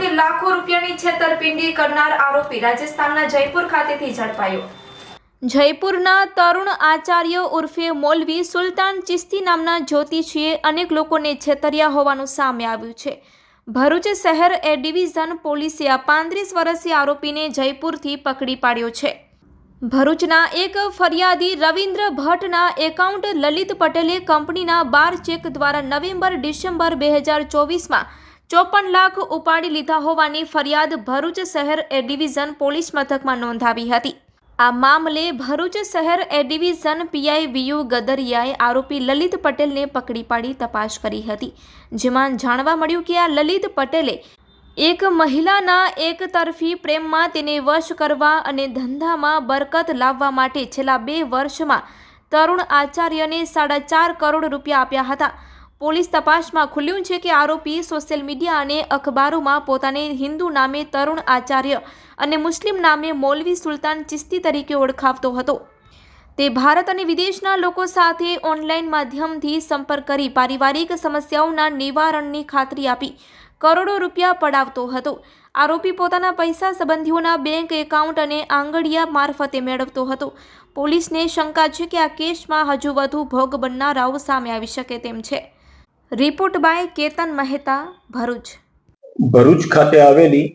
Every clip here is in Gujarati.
સાથે લાખો રૂપિયાની છેતરપિંડી કરનાર આરોપી રાજસ્થાનના જયપુર ખાતેથી ઝડપાયો. જયપુરના તરુણ આચાર્ય ઉર્ફે મોલવી સુલતાન ચિસ્તી નામના જ્યોતિષીએ અનેક લોકોને છેતર્યા હોવાનું સામે આવ્યું છે. ભરૂચ શહેર એ ડિવિઝન પોલીસે આ પાંત્રીસ વર્ષીય આરોપીને જયપુરથી પકડી પાડ્યો છે. ભરૂચના એક ફરિયાદી રવિન્દ્ર ભટ્ટના એકાઉન્ટ લલિત પટેલે કંપનીના બાર ચેક દ્વારા નવેમ્બર ડિસેમ્બર બે હજાર ચોવીસમાં ચોપન લાખ ઉપાડી લીધા હોવાની ફરિયાદ ભરૂચ શહેર એ ડિવિઝન પોલીસ મથકમાં નોંધાવી હતી. આ મામલે ભરૂચ શહેર એ ડિવિઝન પીઆઈ વીયુ ગદરિયાએ આરોપી લલિત પટેલને પકડી પાડી તપાસ કરી હતી. જેમાં જાણવા મળ્યું કે આ લલિત પટેલે એક મહિલાના એક તરફી પ્રેમમાં તેને વશ કરવા અને ધંધામાં બરકત લાવવા માટે છેલ્લા બે વર્ષમાં તરુણ આચાર્યને સાડા ચાર કરોડ રૂપિયા આપ્યા હતા. પોલીસ તપાસમાં ખુલ્યું છે કે આરોપી સોશિયલ મીડિયા અને અખબારોમાં પોતાને હિન્દુ નામે તરુણ આચાર્ય અને મુસ્લિમ નામે મૌલવી સુલતાન ચિસ્તી તરીકે ઓળખાવતો હતો. તે ભારત અને વિદેશના લોકો સાથે ઓનલાઈન માધ્યમથી સંપર્ક કરી પારિવારિક સમસ્યાઓના નિવારણની ખાતરી આપી કરોડો રૂપિયા પડાવતો હતો. આરોપી પોતાના પૈસા સંબંધીઓના બેંક એકાઉન્ટ અને આંગડિયા મારફતે મેળવતો હતો. પોલીસને શંકા છે કે આ કેસમાં હજુ વધુ ભોગ બનનારાઓ સામે આવી શકે તેમ છે. Report by Ketan Mehta, Bharuch. Bharuch ખાતે આવેલી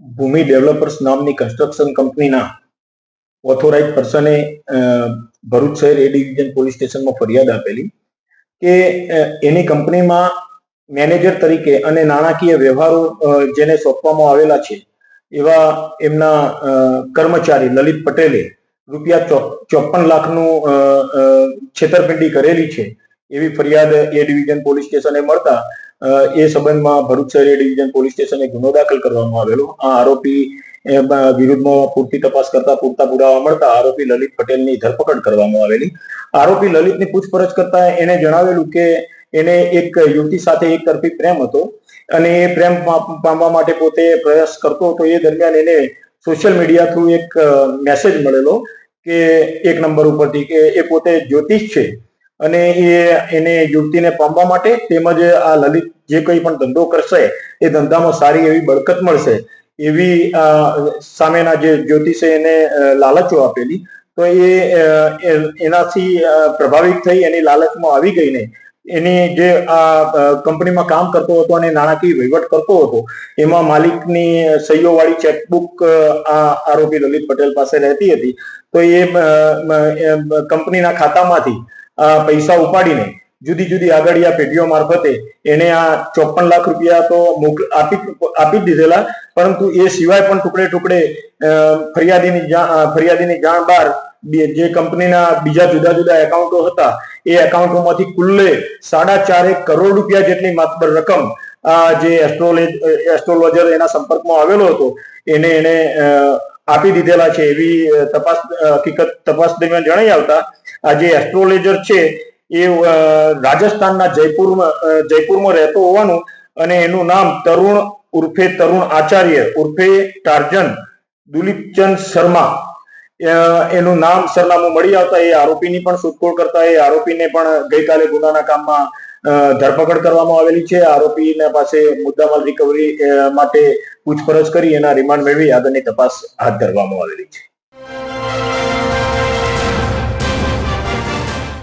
ભૂમિ ડેવલપર્સ નામની કન્સ્ટ્રક્શન કંપનીના ઓથોરાઇઝ પર્સને ભરૂચ શહેર એ ડિવિઝન પોલીસ સ્ટેશનમાં ફરિયાદ આપેલી કે એની કંપનીમાં મેનેજર તરીકે અને નાણાકીય વ્યવહારો જેને સોંપવામાં આવેલા છે, એવા એમના કર્મચારી લલિત પટેલે રૂપિયા ચોપન લાખનું છેતરપિંડી કરેલી છે. એવી ફરિયાદ એ ડિવિઝન પોલીસ સ્ટેશને મળતા એ સંબંધમાં ભરૂચ શહેર એ ડિવિઝન પોલીસ સ્ટેશને ગુનો દાખલ કરવામાં આવેલો. આ આરોપી વિરુદ્ધમાં પૂરતી તપાસ કરતા પૂરતા પુરાવા મળતા આરોપી લલિત પટેલની ધરપકડ કરવામાં આવેલી. આરોપી લલિતની પૂછપરછ કરતા એને જણાવેલું કે એને એક યુવતી સાથે એક તરફી પ્રેમ હતો અને એ પ્રેમ પામવા માટે પોતે પ્રયાસ કરતો હતો. એ દરમિયાન એને સોશિયલ મીડિયા થ્રુ એક મેસેજ મળેલો કે એક નંબર ઉપરથી કે એ પોતે જ્યોતિષ છે. અને એ એને યુવતીને પામવા માટે તેમજ આ લલિત જે કંઈ પણ ધંધો કરશે, એ ધંધામાં સારી એવી બળકત મળશે. એવી સામેના જે જ્યોતિષે એને લાલચો આપેલી, તો એ એનાથી પ્રભાવિત થઈ એની લાલચમાં આવી ગઈને એની જે આ કંપનીમાં કામ કરતો હતો અને નાણાકીય વહીવટ કરતો હતો, એમાં માલિકની સહીઓ વાળી ચેકબુક આ આરોપી લલિત પટેલ પાસે રહેતી હતી. તો એ, કંપનીના ખાતામાંથી પૈસા ઉપાડીને જુદી જુદી આગળિયા પેઢીઓ મારફતે એને આ ચોપન લાખ રૂપિયા તો આપી આપી દીધેલા. પરંતુ એ સિવાય પણ ટુકડે ટુકડે ફરિયાદીની ફરિયાદીની જાણ બહાર જે કંપનીના બીજા જુદા જુદા એકાઉન્ટો હતા, એ એકાઉન્ટોમાંથી કુલ્લે સાડા ચારેક કરોડ રૂપિયા જેટલી માતબર રકમ આ જે એસ્ટ્રોલેજ એસ્ટ્રોલોજર એના સંપર્કમાં આવેલો હતો, એને એને આપી દીધેલા છે એવી તપાસ હકીકત તપાસ દરમિયાન જણાઈ આવતા, આ જે એસ્ટ્રોલેજર છે એ રાજસ્થાનના જયપુરમાં જયપુરમાં રહેતો હોવાનું અને એનું નામ તરુણ ઉર્ફે તરુણ આચાર્ય, ઉર્ફે ટાર્જન દુલીપચંદ શર્મા એનું નામ સરનામું મળી આવતા, એ આરોપીની પણ શોધખોળ કરતા, એ આરોપીને પણ ગઈકાલે ગુનાના કામમાં ધરપકડ કરવામાં આવેલી છે. આરોપીના પાસે મુદ્દામાલ રિકવરી માટે પૂછપરછ કરી એના રિમાન્ડ મેળવી આગળની તપાસ હાથ ધરવામાં આવેલી છે.